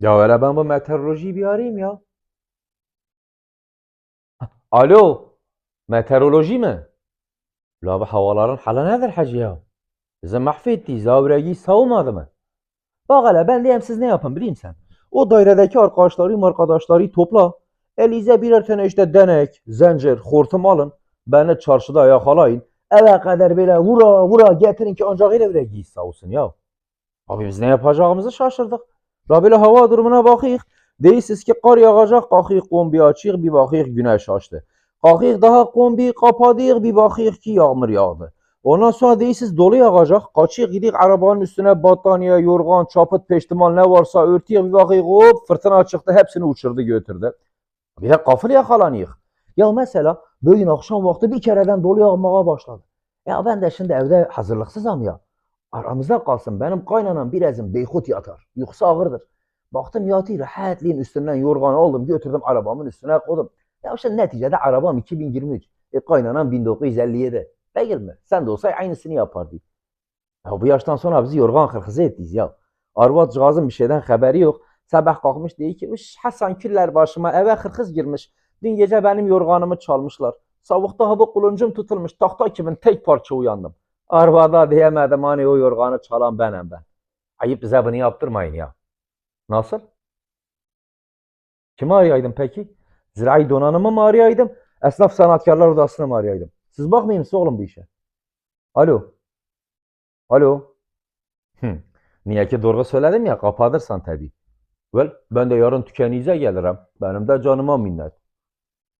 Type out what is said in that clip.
Ya hele ben bu meteorolojiyi bir arayayım ya. Alo, meteoroloji mi? La bu havaların halı nedir hacı ya? Bizi mahvettiyiz, zavregiyi savunmadı mı? Bak hele ben diyeyim siz ne yapın bileyim sen. O dairedeki arkadaşları arkadaşları topla. Elize birer tane işte denek, zincir, hortum alın. Beni çarşıda yakalayın. Eve kadar böyle vura vura getirin ki ancak öyle böyle giy sağ olsun ya. Abi biz ne yapacağımızı şaşırdık. La böyle hava durumuna bakıyık. Değilsiz ki kar yağacak, kalkıyık kombi açıyık, bir bakıyık güneş açtı. Kalkıyık daha kombi kapatıyık, bir bakıyık ki yağmur yağdı. Ondan sonra değilsiz dolu yağacak. Kaçıyık gidik arabanın üstüne battaniye, yorgan, çapıt, peştimal ne varsa örtüyük bir bakıyık hop fırtına çıktı hepsini uçurdu götürdü. Bir de kafır yakalanıyık. Ya mesela bugün akşam vakti bir kereden dolu yağmaya başladı. Ya ben de şimdi evde hazırlıksızım ya. Aramızda kalsın benim kaynanam birazım beykut yatar. Yoksa ağırdır. Baktım yatıyor rahatliğin üstünden yorganı aldım götürdüm arabamın üstüne koydum. Ya işte neticede arabam 2023. E kaynanam 1957. Değil mi? Sen de olsa aynısını yapardı. Ya bu yaştan sonra bizi yorgan kırkızı ettiniz ya. Arvadcağızın bir şeyden haberi yok. Sabah kalkmış diyor ki "Üş, Hasan küller başıma eve kırkız girmiş. Dün gece benim yorganımı çalmışlar. Savukta hava kuluncum tutulmuş. Tahta kimin tek parça uyandım. Arvada diyemedim hani o yorganı çalan benim ben. Ayıp bize bunu yaptırmayın ya. Nasıl? Kimi arayaydım peki? Zirai donanımı mı arayaydım? Esnaf sanatkarlar odasını mı arayaydım? Siz bakmayın siz oğlum bu işe. Alo. Alo. Hı. Niye ki doğru söyledim ya kapatırsan tabii. Well, ben de yarın tükenize gelirim. Benim de canıma minnet.